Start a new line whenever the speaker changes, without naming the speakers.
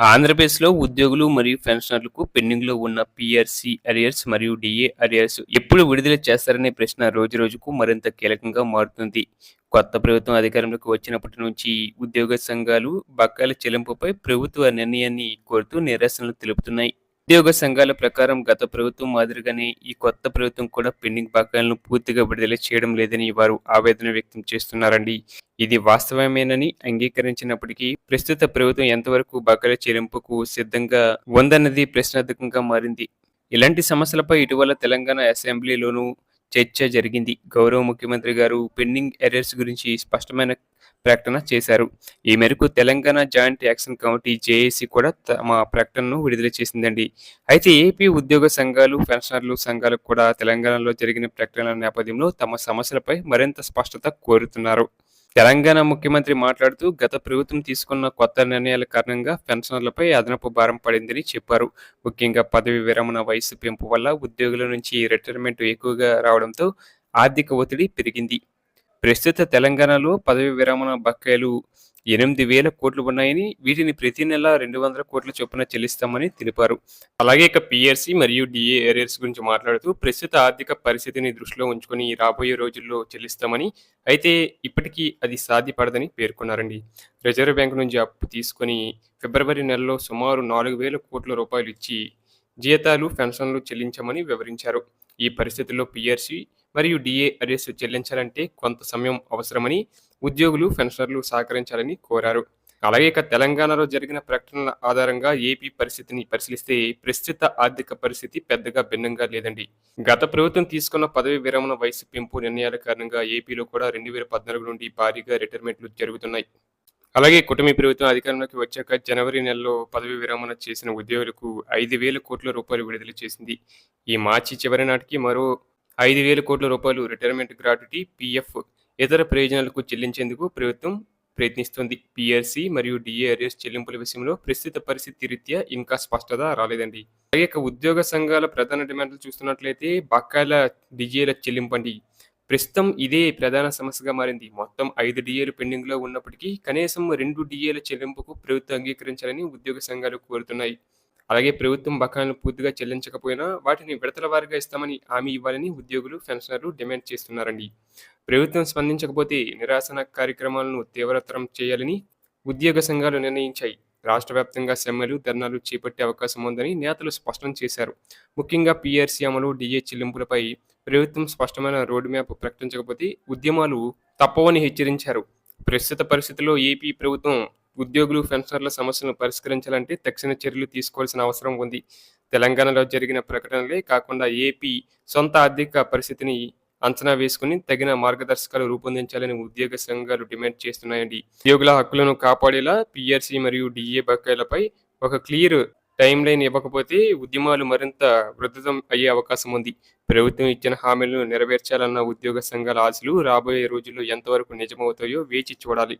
ఆంధ్రప్రదేశ్‌లో ఉద్యోగులు మరియు పెన్షనర్లకు పెండింగ్‌లో ఉన్న పిఆర్సీ అరియర్స్ మరియు డీఏ అరియర్స్ ఎప్పుడు విడుదల చేస్తారనే ప్రశ్న రోజు రోజుకు మరింత కీలకంగా మారుతుంది. కొత్త ప్రభుత్వం అధికారంలోకి వచ్చినప్పటి నుంచి ఉద్యోగ సంఘాలు బకాయిల చెల్లింపుపై ప్రభుత్వ నిర్ణయాన్ని కోరుతూ నిరసనలు తెలుపుతున్నాయి. ఉద్యోగ సంఘాల ప్రకారం గత ప్రభుత్వం మాదిరిగానే ఈ కొత్త ప్రభుత్వం కూడా పెండింగ్ బకాయిలను పూర్తిగా విడుదల చేయడం లేదని వారు ఆవేదన వ్యక్తం చేస్తున్నారండి. ఇది వాస్తవమేనని అంగీకరించినప్పటికీ ప్రస్తుత ప్రభుత్వం ఎంతవరకు బకాయిల చెల్లింపుకు సిద్ధంగా ఉందన్నది ప్రశ్నార్థకంగా మారింది. ఇలాంటి సమస్యలపై ఇటీవల తెలంగాణ అసెంబ్లీలోనూ చర్చ జరిగింది. గౌరవ ముఖ్యమంత్రి గారు పెండింగ్ ఎర్రర్స్ గురించి స్పష్టమైన ప్రకటన చేశారు. ఈ మేరకు Telangana joint action committee JAC కూడా తమ ప్రకటనను విడుదల చేసిందండి. అయితే ఏపీ ఉద్యోగ సంఘాలు, పెన్షనర్లు సంఘాలు కూడా తెలంగాణలో జరిగిన ప్రకటనల నేపథ్యంలో తమ సమస్యలపై మరింత స్పష్టత కోరుతున్నారు. తెలంగాణ ముఖ్యమంత్రి మాట్లాడుతూ గత ప్రభుత్వం తీసుకున్న కొత్త నిర్ణయాల కారణంగా పెన్షనర్లపై అదనపు భారం పడిందని చెప్పారు. ముఖ్యంగా పదవీ విరమణ వయసు పెంపు వల్ల ఉద్యోగుల నుంచి రిటైర్మెంట్ ఎక్కువగా రావడంతో ఆర్థిక ఒత్తిడి పెరిగింది. ప్రస్తుత తెలంగాణలో పదవీ విరమణ బకాయిలు ఎనిమిది వేల కోట్లు ఉన్నాయని వీటిని ప్రతి నెల రెండు వందల కోట్ల చొప్పున చెల్లిస్తామని తెలిపారు. అలాగే ఇక పీఆర్సీ మరియు డిఏ ఏరియర్స్ గురించి మాట్లాడుతూ ప్రస్తుత ఆర్థిక పరిస్థితిని దృష్టిలో ఉంచుకొని రాబోయే రోజుల్లో చెల్లిస్తామని అయితే ఇప్పటికీ అది సాధ్యపడదని పేర్కొన్నారండి. రిజర్వ్ బ్యాంకు నుంచి అప్పు తీసుకొని ఫిబ్రవరి నెలలో సుమారు నాలుగు వేల కోట్ల రూపాయలు ఇచ్చి జీతాలు, పెన్షన్లు చెల్లించామని వివరించారు. ఈ పరిస్థితుల్లో పీఆర్సీ మరియు డిఏఆర్ఎస్ చెల్లించాలంటే కొంత సమయం అవసరమని ఉద్యోగులు, పెన్షనర్లు సహకరించాలని కోరారు. అలాగే ఇక తెలంగాణలో జరిగిన ప్రకటనల ఆధారంగా ఏపీ పరిస్థితిని పరిశీలిస్తే ప్రస్తుత ఆర్థిక పరిస్థితి పెద్దగా భిన్నంగా లేదండి. గత ప్రభుత్వం తీసుకున్న పదవీ విరమణ వయసు పెంపు నిర్ణయాల కారణంగా ఏపీలో కూడా రెండు వేల పద్నాలుగు నుండి భారీగా రిటైర్మెంట్లు జరుగుతున్నాయి. అలాగే కూటమి ప్రభుత్వం అధికారంలోకి వచ్చాక జనవరి నెలలో పదవీ విరమణ చేసిన ఉద్యోగులకు ఐదు వేల కోట్ల రూపాయలు విడుదల చేసింది. ఈ మార్చి చివరి నాటికి మరో ఐదు వేల కోట్ల రూపాయలు రిటైర్మెంట్ గ్రాట్యుటీ, పీఎఫ్, ఇతర ప్రయోజనాలకు చెల్లించేందుకు ప్రభుత్వం ప్రయత్నిస్తోంది. పిఆర్సీ మరియు డిఏఆర్ఎస్ చెల్లింపుల విషయంలో ప్రస్తుత పరిస్థితి రీత్యా ఇంకా స్పష్టత రాలేదండి. అలాగే ఉద్యోగ సంఘాల ప్రధాన డిమాండ్లు చూస్తున్నట్లయితే బకాయిల డీఏల చెల్లింపండి. ప్రస్తుతం ఇదే ప్రధాన సమస్యగా మారింది. మొత్తం ఐదు డిఏలు పెండింగ్‌లో ఉన్నప్పటికీ కనీసం రెండు డిఏల చెల్లింపుకు ప్రభుత్వం అంగీకరించాలని ఉద్యోగ సంఘాలు కోరుతున్నాయి. అలాగే ప్రభుత్వం బకాయిలను పూర్తిగా చెల్లించకపోయినా వాటిని విడతల వారిగా ఇస్తామని హామీ ఇవ్వాలని ఉద్యోగులు, పెన్షనర్లు డిమాండ్ చేస్తున్నారండి. ప్రభుత్వం స్పందించకపోతే నిరాసన కార్యక్రమాలను తీవ్రతరం చేయాలని ఉద్యోగ సంఘాలు నిర్ణయించాయి. రాష్ట్ర వ్యాప్తంగా సమ్మెలు, ధర్నాలు చేపట్టే అవకాశం ఉందని నేతలు స్పష్టం చేశారు. ముఖ్యంగా పీఆర్సీ అమలు, డిఏ చెల్లింపులపై ప్రభుత్వం స్పష్టమైన రోడ్ మ్యాప్ ప్రకటించకపోతే ఉద్యమాలు తప్పవని హెచ్చరించారు. ప్రస్తుత పరిస్థితుల్లో ఏపీ ప్రభుత్వం ఉద్యోగులు, పెన్షనర్ల సమస్యలను పరిష్కరించాలంటే తక్షణ చర్యలు తీసుకోవాల్సిన అవసరం ఉంది. తెలంగాణలో జరిగిన ప్రకటనలే కాకుండా ఏపీ సొంత ఆర్థిక పరిస్థితిని అంచనా వేసుకుని తగిన మార్గదర్శకాలు రూపొందించాలని ఉద్యోగ సంఘాలు డిమాండ్ చేస్తున్నాయండి. ఉద్యోగుల హక్కులను కాపాడేలా పిఆర్సీ మరియు డీఏ బకాయిలపై ఒక క్లియర్ టైం లైన్ ఇవ్వకపోతే ఉద్యమాలు మరింత ఉధృతం అయ్యే అవకాశం ఉంది. ప్రభుత్వం ఇచ్చిన హామీలను నెరవేర్చాలన్న ఉద్యోగ సంఘాల ఆశలు రాబోయే రోజుల్లో ఎంతవరకు నిజమవుతాయో వేచి చూడాలి.